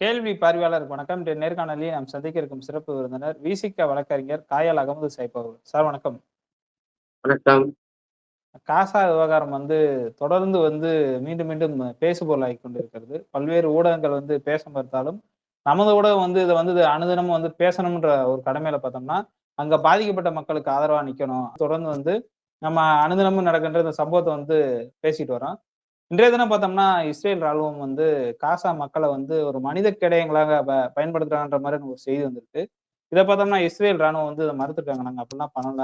கேள்வி பார்வையாளருக்கு வணக்கம். இன்றைய நேர்காணலில் நாம் சந்திக்க இருக்கும் சிறப்பு விருந்தினர் விசிக வழக்கறிஞர் காயல் அகமது சைப் அவர்கள். சார் வணக்கம். வணக்கம். காசா விவகாரம் வந்து தொடர்ந்து வந்து மீண்டும் மீண்டும் பேசுபொருளாகிக் கொண்டிருக்கிறது. பல்வேறு ஊடகங்கள் வந்து பேச மறுத்தாலும், நமது ஊடகம் வந்து இத வந்து அனுதினமும் வந்து பேசணும்ன்ற ஒரு கடமையில பார்த்தோம்னா, அங்க பாதிக்கப்பட்ட மக்களுக்கு ஆதரவா நிக்கணும். தொடர்ந்து வந்து நம்ம அனுதினமும் நடக்கின்ற இந்த சம்பவத்த வந்து பேசிட்டு வரோம். இன்றைய தினம் பார்த்தோம்னா, இஸ்ரேல் ராணுவம் வந்து காசா மக்களை வந்து ஒரு மனித கிடையங்களாக பயன்படுத்துறாங்கன்ற மாதிரி ஒரு செய்தி வந்திருக்கு. இதை பார்த்தோம்னா இஸ்ரேல் ராணுவம் வந்து இதை மறுத்துருக்காங்க நாங்கள் அப்படிலாம் பண்ணல.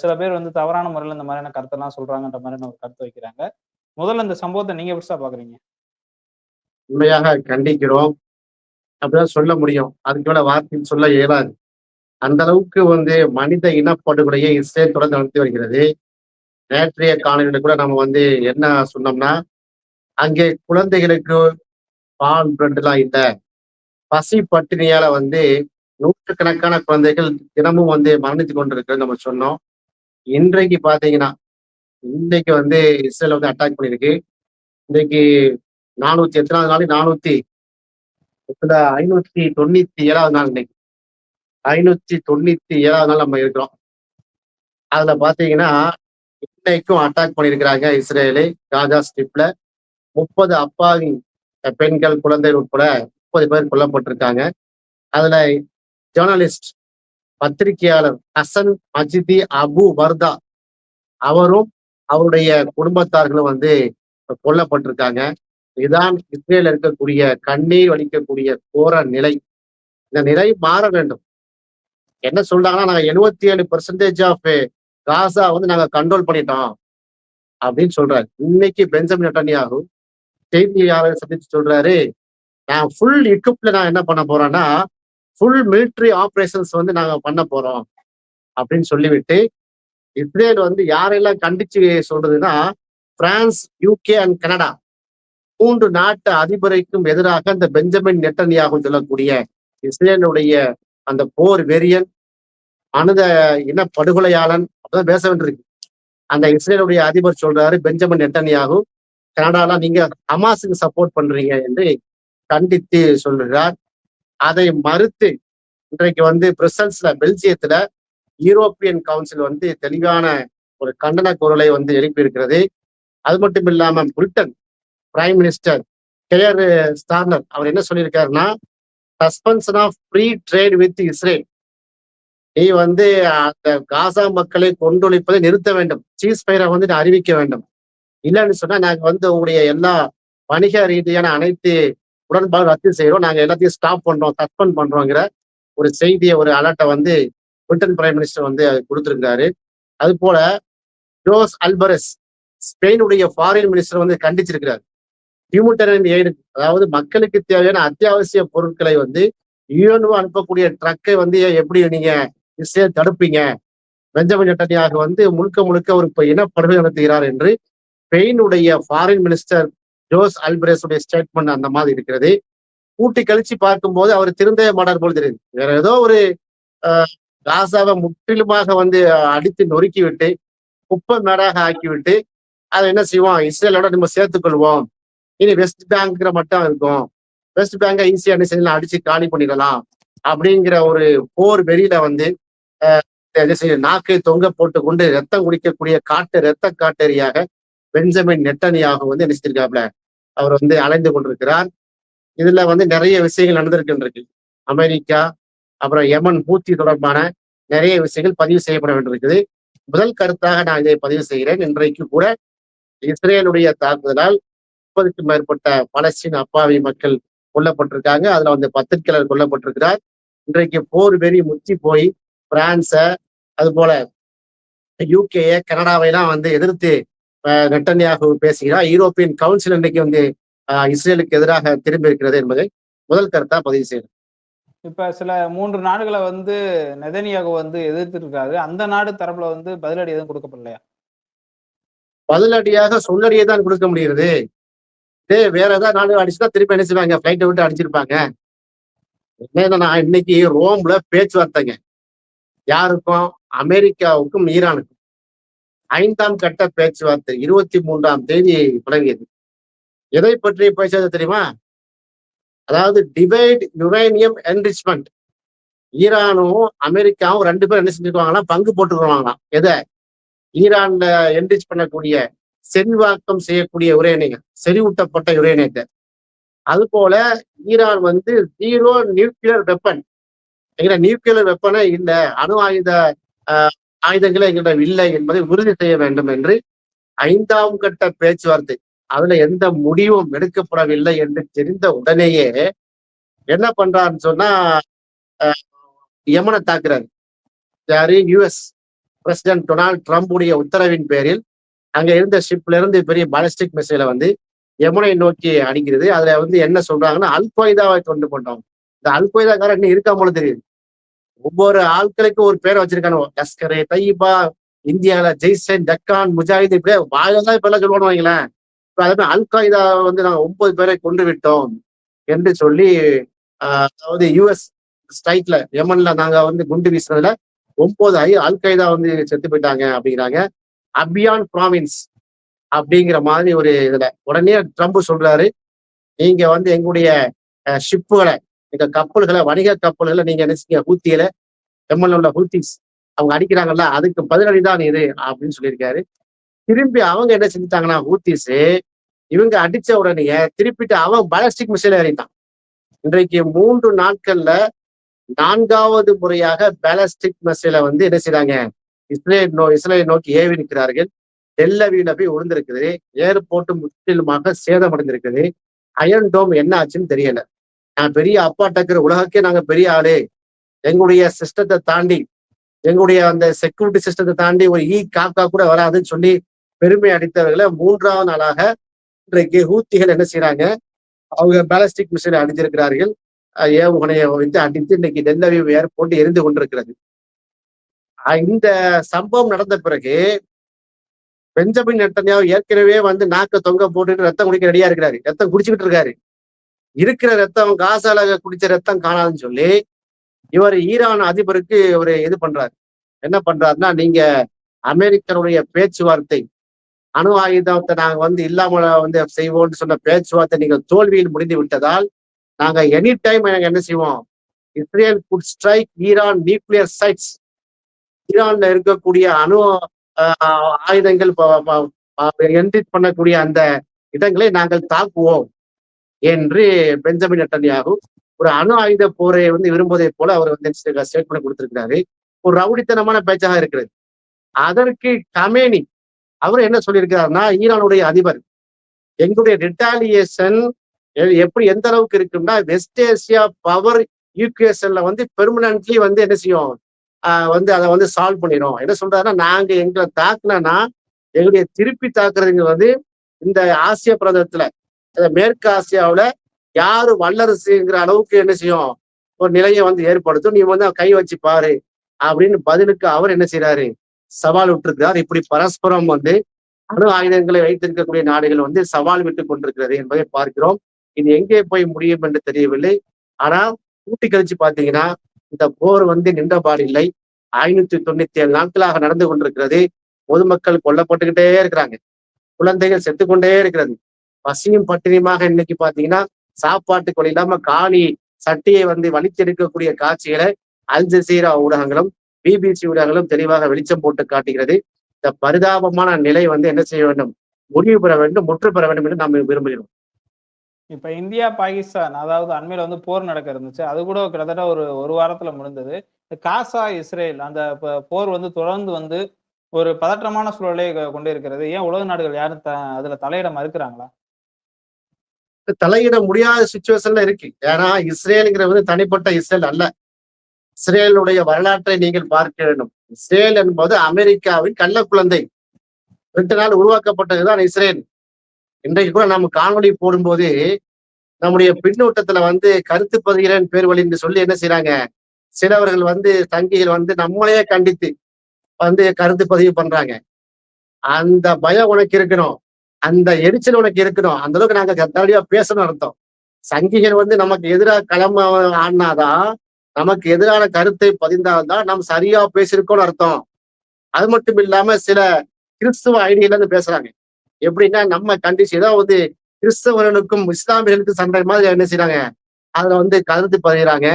சில பேர் வந்து தவறான முறையில் இந்த மாதிரியான கருத்தெல்லாம் சொல்றாங்கன்ற மாதிரியான ஒரு கருத்து வைக்கிறாங்க. முதல்ல இந்த சம்பவத்தை நீங்க எப்படி பாக்குறீங்க உண்மையாக கண்டிக்கிறோம். அப்படிதான் சொல்ல முடியும். அதுக்கு மேல வார்த்தைன்னு சொல்ல இயலாது. அந்த அளவுக்கு வந்து மனித இனப்படுகொலையை இஸ்ரேல் தொடர்ந்து நடத்தி வருகிறது. நேற்றைய காணொளியில கூட நம்ம வந்து என்ன சொன்னோம்னா, அங்கே குழந்தைகளுக்கு பால், பிரெட்லாம் இல்லை பசி பட்டினியால வந்து நூற்றுக்கணக்கான குழந்தைகள் தினமும் வந்து மரணித்து கொண்டிருக்கிறதுன்னு நம்ம சொன்னோம். இன்றைக்கு பார்த்தீங்கன்னா, இன்னைக்கு வந்து இஸ்ரேல் வந்து அட்டாக் பண்ணியிருக்கு. இன்னைக்கு 400 எத்தனாவது நாள்? 400 எத்தன 597வது நாள் இன்னைக்கு. 597வது நாள் நம்ம இருக்கிறோம். அதுல பார்த்தீங்கன்னா, இன்னைக்கும் அட்டாக் பண்ணியிருக்கிறாங்க இஸ்ரேலை காஜா ஸ்ட்ரிப்ல. 30 அப்பாவி பெண்கள், குழந்தைகள் உட்பட 30 பேர் கொல்லப்பட்டிருக்காங்க. அதுல ஜெர்னலிஸ்ட், பத்திரிகையாளர் ஹசன் மஜிதி அபு வர்தா அவரும், அவருடைய குடும்பத்தார்களும் வந்து கொல்லப்பட்டிருக்காங்க. இதுதான் இஸ்ரேல இருக்கக்கூடிய கண்ணீர் வலிக்கக்கூடிய கோர நிலை. இந்த நிலை மாற வேண்டும். என்ன சொல்றாங்கன்னா, நாங்க 77% ஆஃப் காசா வந்து நாங்க கண்ட்ரோல் பண்ணிட்டோம். அப்படின்னு சொல்றாரு. இன்னைக்கு பெஞ்சமின் நெட்டன்யாகு செய்தியாளர் சந்திச்சு சொல்றாரு, நான் ஃபுல் இக்குப்ல நான் என்ன பண்ண போறேன்னா, ஃபுல் மிலிட்டரி ஆப்ரேஷன்ஸ் வந்து நாங்க பண்ண போறோம். அப்படின்னு சொல்லிவிட்டு, இஸ்ரேல் வந்து யாரெல்லாம் கண்டிச்சு சொல்றதுன்னா, பிரான்ஸ், யூகே அண்ட் கனடா மூன்று நாட்டு அதிபரைக்கும் எதிராக இந்த பெஞ்சமின் நெட்டன்யாகு சொல்லக்கூடிய இஸ்ரேலுடைய அந்த போர் வெறியன், மனித இன படுகொலையாளன் அப்பதான் பேச வேண்டியிருக்கு. அந்த இஸ்ரேலுடைய அதிபர் சொல்றாரு பெஞ்சமின் நெட்டன்யாகு, கனடால நீங்க ஹமாஸுக்கு சப்போர்ட் பண்றீங்க என்று கண்டித்து சொல்கிறார். அதை மறுத்து இன்றைக்கு வந்து பிரசல்ஸ்ல பெல்ஜியத்துல யூரோப்பியன் கவுன்சில் வந்து தெளிவான ஒரு கண்டன குரலை வந்து எழுப்பியிருக்கிறது. அது மட்டும் இல்லாம Britain prime minister Keir Starmer அவர் என்ன சொல்லியிருக்காருன்னா, suspension of free trade with Israel. நீ வந்து அந்த காசா மக்களை கொண்டொழிப்பதை நிறுத்த வேண்டும். சீஸ் பயிரை வந்து நீ அறிவிக்க வேண்டும். இல்லைன்னு சொன்னா நாங்க வந்து உங்களுடைய எல்லா வணிக ரீதியான அனைத்து உடன்பாடு ரத்து செய்யறோம் நாங்க எல்லாத்தையும் ஸ்டாப் பண்றோம், சஸ்பெண்ட் பண்றோங்கிற ஒரு செய்தியை ஒரு அலர்ட்டை வந்து பிரிட்டன் பிரைம் மினிஸ்டர் வந்து கொடுத்திருக்கிறாரு அது போல ஜோஸ் அல்பரஸ் ஸ்பெயினுடைய ஃபாரின் மினிஸ்டர் வந்து கண்டிச்சிருக்கிறார். ஹியூமனிடேரியன் எய்டு அதாவது மக்களுக்கு தேவையான அத்தியாவசிய பொருட்களை வந்து யூஎன்ஓ அனுப்பக்கூடிய ட்ரக்கை வந்து எப்படி நீங்க இஸ்ரேல் தடுப்பீங்க? பெஞ்சமின் நெட்டன்யாகு வந்து முழுக்க முழுக்க ஒரு இப்போ இனப்படுகொலை நடத்துகிறார் என்று ஸ்பெயினுடைய ஃபாரின் மினிஸ்டர் ஜோஸ் அல்பரஸ் உடைய ஸ்டேட்மெண்ட் அந்த மாதிரி இருக்கிறது. கூட்டி கழிச்சு பார்க்கும்போது அவர் திருந்தவே மாட்டார் போல் தெரியுது. வேற ஏதோ ஒரு காசாவை முற்றிலுமாக வந்து அடித்து நொறுக்கிவிட்டு, குப்பை மேடாக ஆக்கிவிட்டு, அதை என்ன செய்வோம்? இஸ்ரேலோட நம்ம சேர்த்துக்கொள்வோம் இனி வெஸ்ட் பேங்க்ங்கிற மட்டும் இருக்கும். வெஸ்ட் பேங்கை ஈஸியாக என்ன செய்யலாம்? அடிச்சு காலி பண்ணிடலாம். அப்படிங்கிற ஒரு போர் வெறியில வந்து என்ன செய்ய நாக்கை தொங்க போட்டுக்கொண்டு ரத்தம் குடிக்கக்கூடிய காட்டு ரத்த காட்டேரியாக பெஞ்சமின் நெட்டன்யாகு வந்து என்ன செஞ்சிருக்காப்ல, அவர் வந்து அலைந்து கொண்டிருக்கிறார். இதுல வந்து நிறைய விஷயங்கள் நடந்திருக்கின்றது. அமெரிக்கா, அப்புறம் எமன் பூத்தி தொடர்பான நிறைய விஷயங்கள் பதிவு செய்யப்பட வேண்டியிருக்குது. முதல் கருத்தாக நான் இதை பதிவு செய்கிறேன். இன்றைக்கு கூட இஸ்ரேலுடைய தாக்குதலால் 30க்கும் மேற்பட்ட பலஸ்தீன் அப்பாவி மக்கள் கொல்லப்பட்டிருக்காங்க. அதுல வந்து பத்திரிகையாளர் கொல்லப்பட்டிருக்கிறார். இன்றைக்கு போர் வெறி முத்தி போய் பிரான்ஸ, அதுபோல யுகேய, கனடாவைலாம் வந்து எதிர்த்து நெட்டன்யாகு பேசுகிறார். யூரோப்பியன் கவுன்சில் இன்றைக்கு வந்து இஸ்ரேலுக்கு எதிராக திரும்பி இருக்கிறது என்பதை முதல் கருத்தா பதிவு செய்றேன். இப்ப சில 3 நாடுகள வந்து நெதன்யாகு வந்து எதிர்த்திருக்காரு. அந்த நாடு தரப்புல வந்து பதிலடி எதுவும் குடுக்கப்படலையா? பதிலடியாக சொல்லடியே தான் குடுக்க முடிகிறது. இதே வேற ஏதாவது நாடு அடிச்சுட்டா திருப்பி என்ன செய்வாங்க? ஃபிளைட்ட விட்டு அடிச்சிருப்பாங்க. என்னன்னா இன்னைக்கு ரோம்ல பேச்சுவார்த்தைங்க. யாருக்கும்? அமெரிக்காவுக்கும், ஈரானுக்கும். ஐந்தாம் கட்ட பேச்சுவார்த்தை 23ஆம் தேதி தொடங்கியது. எதை பற்றி பேசுவது தெரியுமா? அதாவது டிவைட் யுரேனியம் என்ரிச்மெண்ட் ஈரானும் அமெரிக்காவும் ரெண்டு பேரும் என்ன செஞ்சுக்குவாங்கன்னா பங்கு போட்டுக்குவாங்களாம் எதை ஈரான்ல என்ரிச் பண்ணக்கூடிய செல்வாக்கம் செய்யக்கூடிய யுரேனியம் செறிவூட்டப்பட்ட யுரேனியத்தை அது போல ஈரான் வந்து ஜீரோ நியூக்ளியர் வெப்பன் எங்கிட்ட நியூக்ளியர் வெப்பனே இல்லை அணு ஆயுத ஆஹ், ஆயுதங்களே எங்கிட்ட இல்லை என்பதை உறுதி செய்ய வேண்டும் என்று ஐந்தாம் கட்ட பேச்சுவார்த்தை. அதுல எந்த முடிவும் எடுக்கப்படவில்லை என்று தெரிந்த உடனேயே என்ன பண்றாருன்னு சொன்னா யமனை தாக்குறாரு. யாரு? யுஎஸ் பிரசிடென்ட் டொனால்ட் ட்ரம்புடைய உத்தரவின் பேரில் அங்க இருந்த ஷிப்ல இருந்து பெரிய பாலிஸ்டிக் மிசைலை வந்து யமுனை நோக்கி அடிக்கிறது. அதுல வந்து என்ன சொல்றாங்கன்னா அல்கொய்தாவை கொண்டு போட்டோம் இந்த அல்கொய்தாக்காரன் இன்னும் இருக்கா போல தெரியுது. ஒவ்வொரு ஆட்களுக்கும் ஒரு பேரை வச்சிருக்கானோ. லஸ்கரே தையீபா இந்தியால ஜெய்சன் டக்கான் முஜாஹித் இப்படியே வாயதான் இப்ப எல்லாம் சொல்லுவானு வைங்களேன். இப்ப அதே அல் qaeda வந்து நாங்க ஒன்பது பேரை கொண்டு விட்டோம் என்று சொல்லி அதாவது யுஎஸ் ஸ்ட்ரைக்ல யமன்ல நாங்க வந்து குண்டு வீசுனதுல ஒன்பது ஐ அல் வந்து செத்து போயிட்டாங்க அப்படிங்கிறாங்க. அபியான் ப்ராவின்ஸ் அப்படிங்கிற மாதிரி ஒரு இதுல. உடனே ட்ரம்ப் சொல்றாரு நீங்க வந்து எங்களுடைய ஷிப்புகளை எங்க கப்பல்களை வணிக கப்பல்களை நீங்க நினைச்சீங்க ஹூத்தியில எம்எல்ஏ உள்ள ஹூத்திஸ் அவங்க அடிக்கிறாங்கல்ல அதுக்கு பதிலடி தான் இது அப்படின்னு சொல்லியிருக்காரு. திரும்பி அவங்க என்ன செஞ்சுட்டாங்கன்னா ஹூத்திஸ் இவங்க அடிச்ச உடனே திருப்பிட்டு அவன் பாலஸ்டிக் மிசைல் ஏறிட்டான். இன்றைக்கு மூன்று நாட்கள்ல நான்காவது முறையாக பேலஸ்டிக் மிசைலை வந்து என்ன செய்றாங்க? இஸ்ரேல் நோ இஸ்ரேலை நோக்கி ஏவி நிற்கிறார்கள். டெல்லவியில போய் உழுந்திருக்குது. ஏர்போர்ட் முற்றிலுமாக சேதமடைந்திருக்குது. அயன் டோம் என்ன ஆச்சுன்னு தெரியல. நான் பெரிய அப்பா டக்கர் உலகக்கே நாங்க பெரிய ஆளு. எங்களுடைய சிஸ்டத்தை தாண்டி எங்களுடைய அந்த செக்யூரிட்டி சிஸ்டத்தை தாண்டி ஒரு ஈ காக்கா கூட வராதுன்னு சொல்லி பெருமை அடித்தவர்களை மூன்றாவது நாளாக இன்றைக்கு ஹூத்திகள் என்ன செய்யறாங்க அவங்க பேலஸ்டிக் மிஷினை அடித்திருக்கிறார்கள். ஏவுகணையை வைத்து அடித்து இன்னைக்கு டெல்லவி ஏர்போர்ட் எரிந்து கொண்டிருக்கிறது. இந்த சம்பவம் நடந்த பிறகு பெஞ்சமின் நெட்டன்யாவு ஏற்கனவே வந்து நாக்க தொங்க போட்டுட்டு ரத்தம் குடிக்க ரெடியா இருக்கிறாரு. ரத்தம் குடிச்சுக்கிட்டு இருக்காரு. இருக்கிற ரத்தம் காசால குடிச்ச ரத்தம் காணாதுன்னு சொல்லி இவர் ஈரான் அதிபருக்கு இவர் இது பண்றாரு. என்ன பண்றாருன்னா நீங்க அமெரிக்கனுடைய பேச்சுவார்த்தை அணு ஆயுதத்தை நாங்க வந்து இல்லாமல் வந்து செய்வோம்னு சொன்ன பேச்சுவார்த்தை நீங்க தோல்வியில் முடிந்து விட்டதால் நாங்க எனி டைம் நாங்க என்ன செய்வோம்? Israel could strike Iran nuclear sites ஈரான்ல இருக்கக்கூடிய அணு ஆயுதங்கள் என்ரிச் பண்ணக்கூடிய அந்த இடங்களை நாங்கள் தாக்குவோம். என்று பெஞ்சமின் நெட்டன்யாகு ஒரு அணு ஆயுத போரை வந்து விரும்புவதை போல அவர் வந்து ஸ்டேட்மெண்ட் கொடுத்திருக்கிறாரு. ஒரு ரவுடித்தனமான பேச்சாக இருக்கிறது. அதற்கு கமேனி அவர் என்ன சொல்லியிருக்கிறாருன்னா ஈரானுடைய அதிபர் எங்களுடைய ரிட்டாலியேஷன் எப்படி எந்த அளவுக்கு இருக்குன்னா வெஸ்ட் ஏசியா பவர் யூகேஎஸ்எல்ல வந்து பெர்மனன்ட்லி வந்து என்ன செய்யும்? வந்து அதை வந்து சால்வ் பண்ணிடும் என்ன சொல்றாருன்னா நாங்க எங்களை தாக்குனா எங்களுடைய திருப்பி தாக்குறதுங்க வந்து இந்த ஆசிய பிரதத்துல இந்த மேற்கு ஆசியாவுல யாரு வல்லரசுங்கிற அளவுக்கு என்ன செய்யும்? ஒரு நிலையை வந்து ஏற்படுத்தும். நீ வந்து கை வச்சு பாரு. அப்படின்னு பதிலுக்கு அவர் என்ன செய்யறாரு சவால் விட்டுருக்கிறார். இப்படி பரஸ்பரம் வந்து அணு ஆயுதங்களை வைத்திருக்கக்கூடிய நாடுகள் வந்து சவால் விட்டு கொண்டிருக்கிறது என்பதை பார்க்கிறோம். இது எங்கே போய் முடியும் என்று தெரியவில்லை. ஆனா கூட்டி கழிச்சு பாத்தீங்கன்னா இந்த போர் வந்து நின்றபாடு இல்லை. ஐநூத்தி தொண்ணூத்தி ஏழு நாட்களாக நடந்து கொண்டிருக்கிறது. பொதுமக்கள் கொல்லப்பட்டுக்கிட்டே இருக்கிறாங்க. குழந்தைகள் செத்துக்கொண்டே இருக்கிறது. பசியும் பட்டினியுமாக இன்னைக்கு பாத்தீங்கன்னா சாப்பாட்டுக்கு இல்லாம காணி சட்டியை வந்து வலித்தெடுக்கக்கூடிய காட்சிகளை அல் ஜசீரா ஊடகங்களும் பிபிசி ஊடகங்களும் தெளிவாக வெளிச்சம் போட்டு காட்டுகிறது. இந்த பரிதாபமான நிலை வந்து என்ன செய்ய வேண்டும்? முடிவு பெற வேண்டும் முற்று பெற வேண்டும் என்று நாம் விரும்புகிறோம். இப்ப இந்தியா பாகிஸ்தான் அதாவது அண்மையில வந்து போர் நடக்க இருந்துச்சு. அது கூட கிட்டத்தட்ட ஒரு ஒரு வாரத்துல முடிந்தது. காசா இஸ்ரேல் அந்த போர் வந்து தொடர்ந்து வந்து ஒரு பதற்றமான சூழலை கொண்டு இருக்கிறது ஏன் உலக நாடுகள் யாரும் த- அதுல தலையிட மறுக்கிறாங்களா? தலையிட முடியாத சுச்சுவேஷன்ல இருக்கு. ஏன்னா இஸ்ரேலுங்கிற தனிப்பட்ட இஸ்ரேல் அல்ல. இஸ்ரேலுடைய வரலாற்றை நீங்கள் பார்க்க வேண்டும். இஸ்ரேல் என்பது அமெரிக்காவின் கள்ள குழந்தை. ரெண்டு நாள் உருவாக்கப்பட்டதுதான் இஸ்ரேல். இன்றைக்கு கூட நம்ம காணொலி போடும்போது நம்முடைய பின்னூட்டத்துல வந்து கருத்து பதிகிறேன் பேர் வழி என்று சொல்லி என்ன செய்யறாங்க சிலவர்கள் வந்து தங்கிகள் வந்து நம்மளையே கண்டித்து வந்து கருத்து பதிவு பண்றாங்க. அந்த பயம் உனக்கு இருக்கணும். அந்த எரிச்சல் உனக்கு இருக்கணும். அந்த அளவுக்கு நாங்க கத்தாலியா பேசணும் அர்த்தம். சங்கிகள் வந்து நமக்கு எதிராக களம் ஆடினாதான் நமக்கு எதிரான கருத்தை பதிந்தால்தான் நாம் சரியா பேசியிருக்கோம்னு அர்த்தம். அது மட்டும் இல்லாம சில கிறிஸ்துவ ஐடியில இருந்து பேசுறாங்க. எப்படின்னா நம்ம கண்டிச்சு ஏதாவது வந்து கிறிஸ்தவர்களுக்கும் இஸ்லாமியர்களுக்கும் சண்டை மாதிரி என்ன செய்றாங்க? அதுல வந்து கருத்து பதிகிறாங்க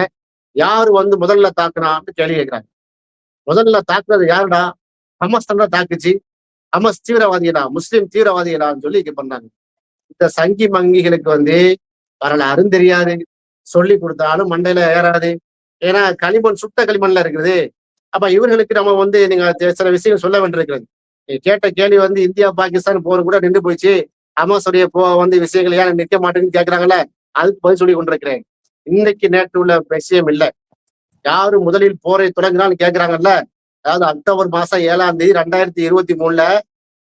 யாரு வந்து முதல்ல தாக்குனான்னு கேள்வி கேட்கிறாங்க முதல்ல தாக்குறது யாருடா? ஹமஸ் தான் தாக்குச்சு. ஹமஸ் தீவிரவாதிகளா? முஸ்லிம் தீவிரவாதிகளான்னு சொல்லி இது பண்ணாங்க. இந்த சங்கி மங்கிகளுக்கு வந்து வரல அருந்தெரியாது சொல்லி கொடுத்தாலும் மண்டையில ஏறாது. ஏன்னா களிமண் சுத்த களிமண்ல இருக்குது. அப்ப இவர்களுக்கு நம்ம வந்து நீங்க சில விஷயம் சொல்ல வேண்டியிருக்கிறது. நீங்க கேட்ட கேள்வி வந்து இந்தியா பாகிஸ்தான் போர் கூட நின்று போயிச்சு அமாசுடைய போ வந்து விஷயங்கள் ஏன் நிற்க மாட்டேங்குன்னு கேட்கறாங்கல்ல அதுக்கு பதில் சொல்லி கொண்டிருக்கிறேன். இன்னைக்கு நேற்று உள்ள விஷயம் இல்லை. யாரு முதலில் போரை தொடங்கினாலும் கேட்கிறாங்கல்ல அதாவது அக்டோபர் மாசம் ஏழாம் தேதி ரெண்டாயிரத்தி இருபத்தி மூணுல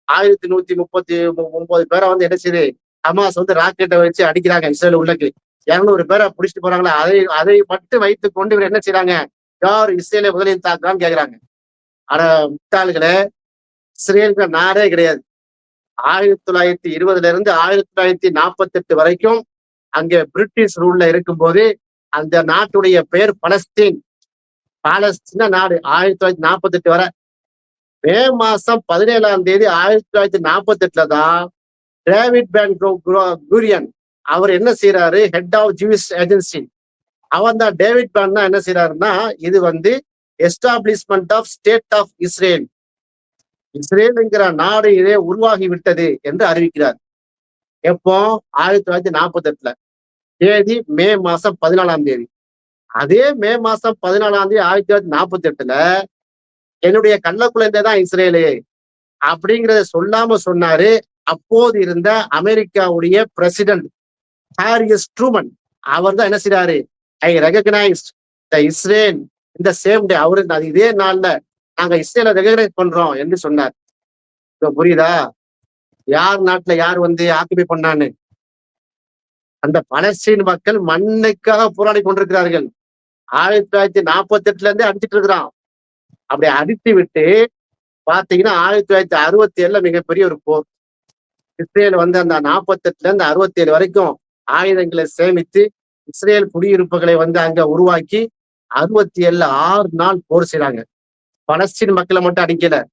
ஆயிரத்தி நூத்தி முப்பத்தி ஒன்பது பேரை வந்து என்ன செய்யுது ஹமாஸ் வந்து ராக்கெட்டை வச்சு அடிக்கிறாங்க இஸ்ரேல் உள்ளக்கு. இரநூறு பேரை பிடிச்சிட்டு போறாங்களா அதை அதை மட்டும் வைத்து கொண்டு இவர் என்ன செய்யறாங்க யார் இஸ்ரேலை முதலில் தாக்குறான்னு கேக்குறாங்க. ஆனா முட்டாள்களே இஸ்ரேலுக்கு நாடே கிடையாது. ஆயிரத்தி தொள்ளாயிரத்தி இருபதுல இருந்து ஆயிரத்தி தொள்ளாயிரத்தி நாற்பத்தி எட்டு வரைக்கும் அங்கே பிரிட்டிஷ் ரூல்ல இருக்கும்போது அந்த நாட்டுடைய பெயர் பலஸ்தீன். பாலஸ்தீன நாடு ஆயிரத்தி தொள்ளாயிரத்தி நாற்பத்தி எட்டு வரை. மே மாசம் பதினேழாம் தேதி ஆயிரத்தி தொள்ளாயிரத்தி நாற்பத்தி எட்டுல தான் டேவிட் பேன் குரியன் அவர் என்ன செய்யறாரு ஹெட் ஆஃப் ஜூஸ் ஏஜென்சி அவன் தான் டேவிட் பேன் தான் என்ன செய்யறாருன்னா இது வந்து establishment of state of Israel இஸ்ரேலுங்கிற நாடு இதே உருவாகி விட்டது என்று அறிவிக்கிறார். எப்போ? ஆயிரத்தி தொள்ளாயிரத்தி நாற்பத்தி எட்டுல தேதி மே மாசம் பதினாலாம் தேதி. அதே மே மாசம் பதினாலாம் தேதி ஆயிரத்தி தொள்ளாயிரத்தி நாற்பத்தி எட்டுல என்னுடைய கள்ள குழந்தை தான் இஸ்ரேலு அப்படிங்கிறத சொல்லாம சொன்னாரு. அப்போது இருந்த அமெரிக்காவுடைய பிரசிடென்ட் ஹாரியஸ் ட்ரூமன். அவர் தான் என்ன செய்றாரு? I recognised the Israel. இந்த சேம் டே அவரு இதே நாள்ல நாங்க இஸ்ரேல ரெகக்னைஸ் பண்றோம் என்று சொன்னார். இப்ப புரியுதா? யார் நாட்டுல யார் வந்து ஆக்குபை பண்ணான்னு? அந்த பலஸ்தீன் மக்கள் மண்ணுக்காக போராடி கொண்டிருக்கிறார்கள். ஆயிரத்தி தொள்ளாயிரத்தி நாற்பத்தி எட்டுல இருந்தே அடிச்சிட்டு இருக்கிறான். அப்படி அடித்து விட்டு பாத்தீங்கன்னா ஆயிரத்தி தொள்ளாயிரத்தி அறுபத்தி ஏழுல மிகப்பெரிய ஒரு போர். இஸ்ரேல் வந்து அந்த நாற்பத்தி எட்டுல இருந்து அறுபத்தி ஏழு வரைக்கும் ஆயுதங்களை சேமித்து இஸ்ரேல் குடியிருப்புகளை வந்து அங்க உருவாக்கி அறுபத்தி ஏழுல ஆறு நாள் போர் செய்யறாங்க பலஸ்தீன் மக்களை மட்டும் அடிக்கல.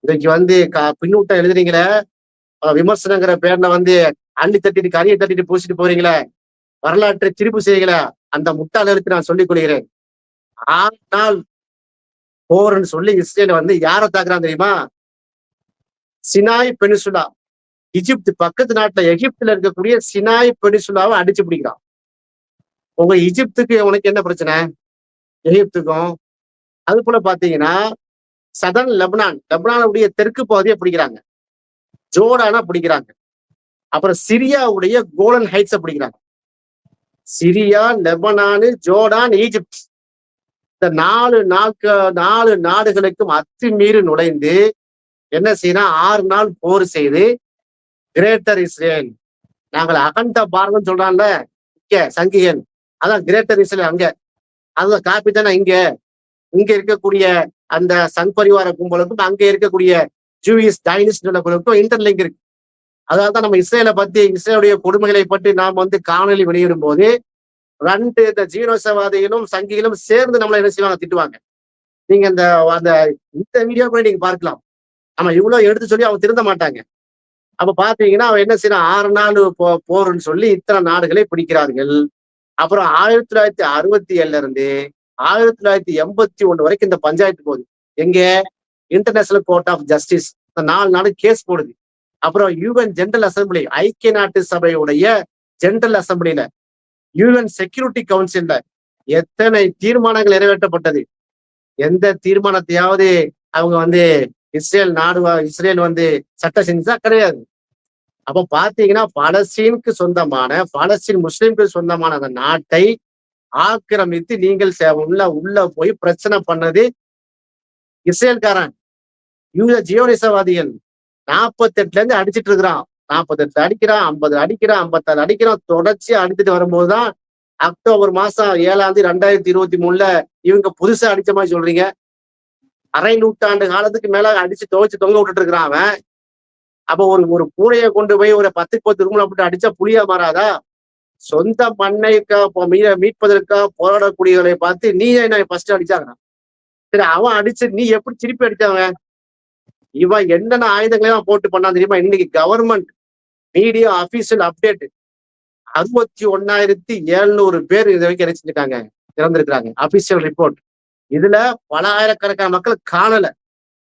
இன்னைக்கு வந்து க- பின்னூட்டம் எழுதுறீங்களே? விமர்சனங்கிற பேர்ல வந்து அள்ளி தட்டிட்டு கரியை தட்டிட்டு பூசிட்டு போறீங்களே? வரலாற்றை திருப்பு செய்யல? அந்த முட்டாளருக்கு நான் சொல்லிக் கொள்கிறேன். ஆனால் நாள் போர்னு சொல்லி இஸ்ரேல வந்து யாரை தாக்குறான் தெரியுமா? சினாய் பெனிசுலா எகிப்து பக்கத்து நாட்டுல எகிப்துல இருக்கக்கூடிய சினாய் பெனிசுலாவை அடிச்சு பிடிக்கிறான். உங்க இஜிப்துக்கு உனக்கு என்ன பிரச்சனை? எகிப்துக்கும். அது போல பாத்தீங்கன்னா சதன் லெபனான் லெபனானுடைய தெற்கு பகுதியை பிடிக்கிறாங்க. ஜோர்டானா பிடிக்கிறாங்க. அப்புறம் சிரியாவுடைய கோலன் ஹைட்ஸை பிடிக்கிறாங்க. சிரியா லெபனானு ஜோர்டான் ஈஜிப்ட் இந்த நாலு நாட்க நாலு நாடுகளுக்கும் அத்துமீறி நுழைந்து என்ன செய்யணும் ஆறு நாள் போர் செய்து கிரேட்டர் இஸ்ரேல் நாங்கள் அகண்ட பாரதம் சொல்றான்ல இங்க சங்கிகன் அதான் கிரேட்டர் இஸ்ரேல் அங்க. அந்த காப்பி தானே இங்க. இங்க இருக்கக்கூடிய அந்த சங் பரிவார கும்பலுக்கும் அங்க இருக்கக்கூடிய ஜூயிஸ் டைனிஸ்ட் குழுக்கும் இன்டர்லிங்க் இருக்கு. அதாவது தான் நம்ம இஸ்ரேலை பத்தி இஸ்ரேலுடைய கொடுமைகளை பற்றி நாம் வந்து காணொலி வெளியிடும் போது ரெண்டு இந்த ஜீனோசவாதிகளும் சங்கிகளும் சேர்ந்து நம்மளை என்ன செய்வாங்க? திட்டுவாங்க. நீங்க இந்த அந்த இந்த வீடியோ கூட நீங்க பார்க்கலாம். நம்ம இவ்வளவு எடுத்து சொல்லி அவங்க திருந்த மாட்டாங்க. அப்ப பாத்தீங்கன்னா அவன் என்ன செய்யறான்? ஆறு நாள் போ போர்னு சொல்லி இத்தனை நாடுகளை பிடிக்கிறார்கள். அப்புறம் ஆயிரத்தி தொள்ளாயிரத்தி அறுபத்தி ஏழுல இருந்து ஆயிரத்தி தொள்ளாயிரத்தி எண்பத்தி ஒண்ணு வரைக்கும் இந்த பஞ்சாயத்து போகுது. எங்க? இன்டர்நேஷனல் கோர்ட் ஆஃப் ஜஸ்டிஸ் இந்த நாலு நாடு கேஸ் போடுது. அப்புறம் யூஎன் ஜெனரல் அசம்பிளி ஐக்கிய நாட்டு சபையுடைய ஜெனரல் அசம்பிளில யூஎன் செக்யூரிட்டி கவுன்சில்ல எத்தனை தீர்மானங்கள் நிறைவேற்றப்பட்டது? எந்த தீர்மானத்தையாவது அவங்க வந்து இஸ்ரேல் நாடு இஸ்ரேல் வந்து சட்டம் செஞ்சா கிடையாது. அப்ப பாத்தீங்கன்னா பலஸ்தீனுக்கு சொந்தமான பலஸ்தீன் முஸ்லிம்க்கு சொந்தமான அந்த நாட்டை ஆக்கிரமித்து நீங்கள் உள்ள உள்ள போய் பிரச்சனை பண்ணது இஸ்ரேல்காரன். யூத ஜியோனிசவாதிகள். நாற்பத்தெட்டுல இருந்து அடிச்சிட்டு இருக்கிறான். நாற்பத்தெட்டு அடிக்கிறான் ஐம்பது அடிக்கிறான் ஐம்பத்தாறு அடிக்கிறான். தொடர்ச்சியா அடித்துட்டு வரும்போதுதான் அக்டோபர் மாசம் ஏழாம் தேதி ரெண்டாயிரத்தி இருபத்தி மூணுல இவங்க புதுசா அடிச்ச மாதிரி சொல்றீங்க. அரை நூற்றாண்டு காலத்துக்கு மேல அடிச்சு துவைச்சு தொங்க விட்டுட்டு இருக்கிறான் அவன். அப்ப ஒரு ஒரு பூனையை கொண்டு போய் ஒரு பத்துக்கு பத்து ரூம்ல போட்டு அடிச்சா புளியா மாறாதா? சொந்த மண்ணைக்கா மீ- மீட்பதற்காக போராடக்கூடியவர்களை பார்த்து நீ என்ன ஃபர்ஸ்ட் அடிச்சாங்க சரி அவன் அடிச்சு நீ எப்படி திருப்பி அடிச்சவன் இவன் என்னென்ன ஆயுதங்களையும் போட்டு பண்ணான் தெரியுமா? இன்னைக்கு கவர்மெண்ட் மீடியா அபிஷியல் அப்டேட் அறுபத்தி ஒன்னாயிரத்தி எழுநூறு பேர் இது வரைக்கும் என்ன செஞ்சிருக்காங்க இறந்திருக்கிறாங்க. அபிஷியல் ரிப்போர்ட் இதுல பல ஆயிரக்கணக்கான மக்கள் காணல.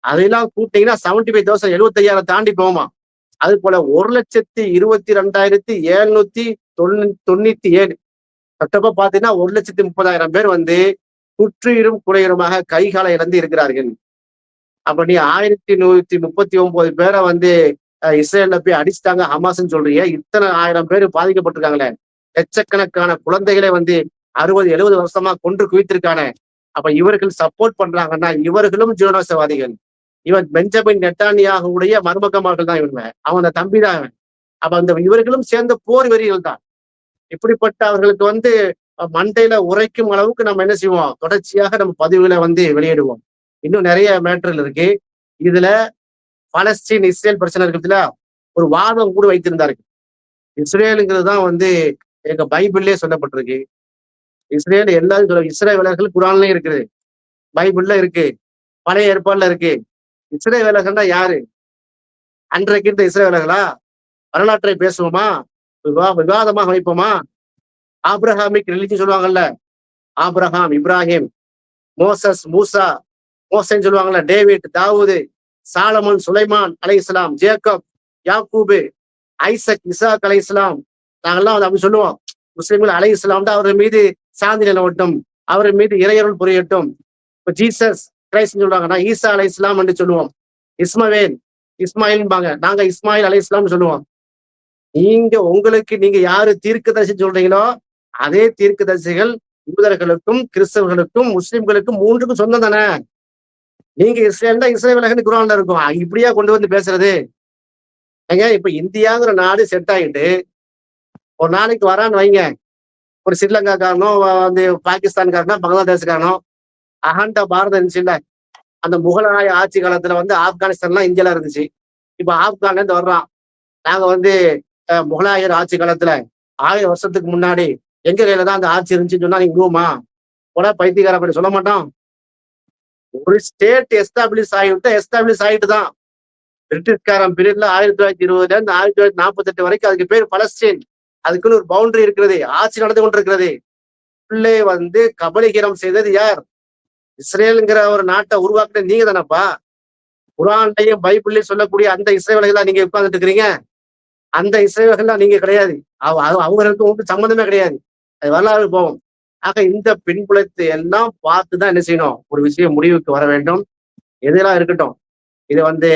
அதெல்லாம் கூட்டிங்கன்னா செவன்டி ஃபைவ் தௌசண்ட் எழுபத்தையாயிரம் தாண்டி போமா அது போல ஒரு லட்சத்தி இருபத்தி ரெண்டாயிரத்தி எழுநூத்தி தொண்ணூ தொண்ணூத்தி ஏழு. கட்டப்ப பாத்தீங்கன்னா ஒரு லட்சத்தி முப்பதாயிரம் பேர் வந்து குற்றுயிரும் குறையுறமாக கைகால இழந்து இருக்கிறார்கள். அப்ப நீ ஆயிரத்தி நூத்தி முப்பத்தி ஒன்பது பேரை வந்து அஹ், இஸ்ரேல்ல போய் அடிச்சிட்டாங்க ஹமாஸ்ன்னு சொல்றீங்க. இத்தனை ஆயிரம் பேர் பாதிக்கப்பட்டிருக்காங்களே. லட்சக்கணக்கான குழந்தைகளை வந்து அறுபது எழுபது வருஷமா கொன்று குவித்திருக்கானே. அப்ப இவர்கள் சப்போர்ட் பண்றாங்கன்னா இவர்களும் ஜீவனாசவாதிகள் இவன் பெஞ்சமின் நெட்டானியாகவுடைய மருமகமார்கள் தான் இவங்க. அவன் தம்பி தான் அப்ப அந்த இவர்களும் சேர்ந்த போர் வெறிகள் தான். இப்படிப்பட்ட அவர்களுக்கு வந்து மண்டையில உரைக்கும் அளவுக்கு நம்ம என்ன செய்வோம்? தொடர்ச்சியாக நம்ம பதிவுகளை வந்து வெளியிடுவோம். இன்னும் நிறைய மேட்டர்கள் இருக்கு. இதுல பலஸ்தீன் இஸ்ரேல் பிரச்சனை இருக்கிறதுல ஒரு வாதம் கூட வைத்திருந்தார்கள். இஸ்ரேலுங்கிறது தான் வந்து எங்க பைபிள்லயே சொல்லப்பட்டிருக்கு. இஸ்ரேல் எல்லாரும் சொல்ல இஸ்ரேலர்கள் குரான்லயும் இருக்குது. பைபிள்ல இருக்கு. பழைய ஏற்பாடுல இருக்கு. இஸ்ரேலர்கள்னா யாரு? அன்றைக்கு இருந்த இஸ்ரேலர்களா வரலாற்றை பேசுவோமா? விவா விவாதமாக வைப்போமா ஆப்ரஹாமிக் ரிலிஜன் சொல்லுவாங்கல்ல. ஆப்ரஹாம் இப்ராஹிம் மோசஸ் மூசா மோசன் சொல்லுவாங்கல்ல டேவிட் தாவூது சாலமன் சுலைமான் அலை இஸ்லாம் ஜேக்கப் யாக்கூபு ஐசக் இசாக் அலை இஸ்லாம் நாங்கெல்லாம் வந்து அப்படி சொல்லுவோம். முஸ்லீம்கள் அலை இஸ்லாம் தான் அவர் மீது சாந்தி நிலவட்டும் அவர் மீது இறையருள் புரியட்டும். இப்போ ஜீசஸ் கிரைஸ்ட் சொல்றாங்க நான் ஈசா அலை இஸ்லாம் என்று சொல்லுவோம். இஸ்மவேல் இஸ்மாயில்பாங்க நாங்க இஸ்மாயில் அலை இஸ்லாம் சொல்லுவோம். நீங்க உங்களுக்கு நீங்க யாரு தீர்க்கதரிசி சொல்றீங்களோ அதே தீர்க்கதரிசிகள் யூதர்களுக்கும் கிறிஸ்தவர்களுக்கும் முஸ்லிம்களுக்கும் மூன்றுக்கும் சொந்தம் தானே? நீங்க இஸ்ரேல்னா இஸ்ரேலகன்னு குரான்ல இருக்கும். இப்படியா கொண்டு வந்து பேசுறது? ஏங்க இப்ப இந்தியாங்கிற நாடு செட் ஆகிட்டு ஒரு நாளைக்கு வரான்னு வைங்க. ஒரு ஸ்ரீலங்காக்காரனோ காரணம் வந்து பாகிஸ்தான்காரனோ பங்களாதேஷ்காரனோ அகண்ட பாரதம் இருந்துச்சுல்ல அந்த முகலாய ஆட்சி காலத்துல வந்து ஆப்கானிஸ்தான்லாம் இந்தியால இருந்துச்சு. இப்ப ஆப்கான்ல இருந்து வர்றான். நாங்க வந்து முகலாயர் ஆட்சி காலத்துல ஆயிரம் வருஷத்துக்கு முன்னாடி எங்க கையில தான் அந்த ஆட்சி இருந்துச்சுன்னு சொன்னா நீங்க நூமா கூட பைத்தியக்கார அப்படி சொல்ல மாட்டோம் ஒரு ஸ்டேட் எஸ்டாப்ளிஷ் ஆகிட்டு எஸ்டாப்ளிஷ் ஆகிட்டு தான் பிரிட்டிஷ்காரன் பீரியட்ல ஆயிரத்தி தொள்ளாயிரத்தி இருபதுல இருந்து ஆயிரத்தி தொள்ளாயிரத்தி நாற்பத்தி எட்டு வரைக்கும் அதுக்கு பேர் பலஸ்டீன் அதுக்குன்னு ஒரு பவுண்டரி இருக்கிறது. ஆட்சி நடந்து கொண்டிருக்கிறது. உள்ளே வந்து கபலீகரம் செய்தது யார்? இஸ்ரேலுங்கிற ஒரு நாட்டை உருவாக்குன நீங்க தானப்பா? குரான்லையும் பைபிள்லையும் சொல்லக்கூடிய அந்த இஸ்ரேவர்கள் நீங்க உட்கார்ந்துட்டு இருக்கிறீங்க. அந்த இஸ்ரேவர்கள் நீங்க கிடையாது. அவ- அவ- அவங்களுக்கு உங்களுக்கு சம்மந்தமே கிடையாது. அது வரலாறு போவோம் ஆக இந்த பின்புலத்தை எல்லாம் பார்த்து தான் என்ன செய்யணும்? ஒரு விஷயம் முடிவுக்கு வர வேண்டும். எதெல்லாம் இருக்கட்டும்? இது வந்து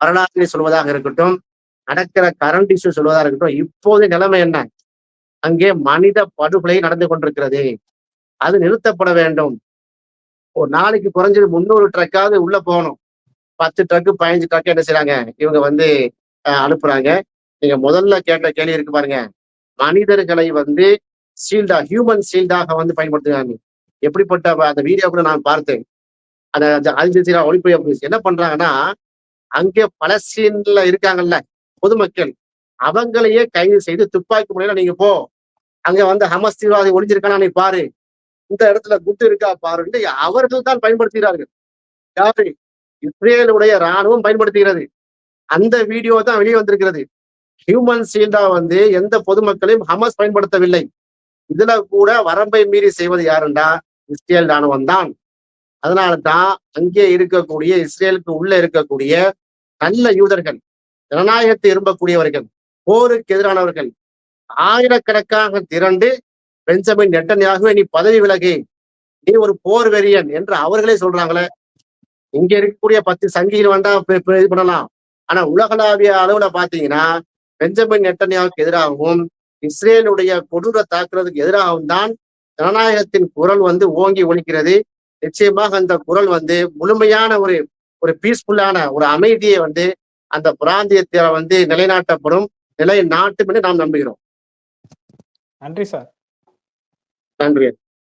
வரலாறு சொல்வதாக இருக்கட்டும் நடக்கிற கரண்ட் இஷ்யூ சொல்வதாக இருக்கட்டும் இப்போது நிலைமை என்ன? அங்கே மனித படுகொலை நடந்து கொண்டிருக்கிறது. அது நிறுத்தப்பட வேண்டும். ஒரு நாளைக்கு குறைஞ்சது முந்நூறு ட்ரக்காவது உள்ள போகணும். பத்து ட்ரக்கு பதினஞ்சு ட்ரக்கு என்ன செய்யறாங்க இவங்க வந்து அனுப்புறாங்க. நீங்க முதல்ல கேட்ட கேள்வி இருக்கு பாருங்க. மனிதர்களை வந்து ஷீல்டா ஹியூமன் ஷீல்டாக வந்து பயன்படுத்துகிறாங்க. எப்படிப்பட்ட அந்த வீடியோ கூட நான் பார்த்தேன். அந்த அந்த அல் ஜசீரா ஒளிப்பதிவு என்ன பண்றாங்கன்னா அங்கே பலஸ்தீன்ல இருக்காங்கல்ல பொதுமக்கள். அவங்களையே கைது செய்து துப்பாக்கி முறையில நீங்க போ. அங்க வந்து ஹமஸ் தீவிரவாதி ஒளிஞ்சிருக்கானா நீ பாரு. இந்த இடத்துல குட்டு இருக்கா பாருன்னு அவர்கள் தான் பயன்படுத்துகிறார்கள். யாரு? இஸ்ரேலுடைய ராணுவம் பயன்படுத்துகிறது. அந்த வீடியோ தான் வெளியே வந்திருக்கிறது ஹியூமன் ஷீல்டா வந்து எந்த பொதுமக்களையும் ஹமஸ் பயன்படுத்தவில்லை. இதுல கூட வரம்பை மீறி செய்வது யாருண்டா? இஸ்ரேல் ராணுவம் தான் அதனால தான் அங்கே இருக்கக்கூடிய இஸ்ரேலுக்கு உள்ள இருக்கக்கூடிய நல்ல யூதர்கள் ஜனநாயகத்தை விரும்பக்கூடியவர்கள் போருக்கு எதிரானவர்கள் ஆயிரக்கணக்காக திரண்டு பெஞ்சமின் நெட்டன்யாகுவே நீ பதவி விலகு நீ ஒரு போர் வெறியன் என்று அவர்களே சொல்றாங்களே. இங்க இருக்கக்கூடிய பத்து சங்கிகள் வேண்டா இது பண்ணலாம். ஆனா உலகளாவிய அளவுல பாத்தீங்கன்னா பெஞ்சமின் நெட்டன்யாவுக்கு எதிராகவும் இஸ்ரேலுடைய கொடூர தாக்குறதுக்கு எதிராகவும் தான் ஜனநாயகத்தின் குரல் வந்து ஓங்கி ஒலிக்கிறது நிச்சயமாக அந்த குரல் வந்து முழுமையான ஒரு ஒரு பீஸ்ஃபுல்லான ஒரு அமைதியை வந்து அந்த பிராந்தியத்தில வந்து நிலைநாட்டப்படும் நிலை நாட்டும் என்று நாம் நம்புகிறோம். நன்றி சார். நன்றி.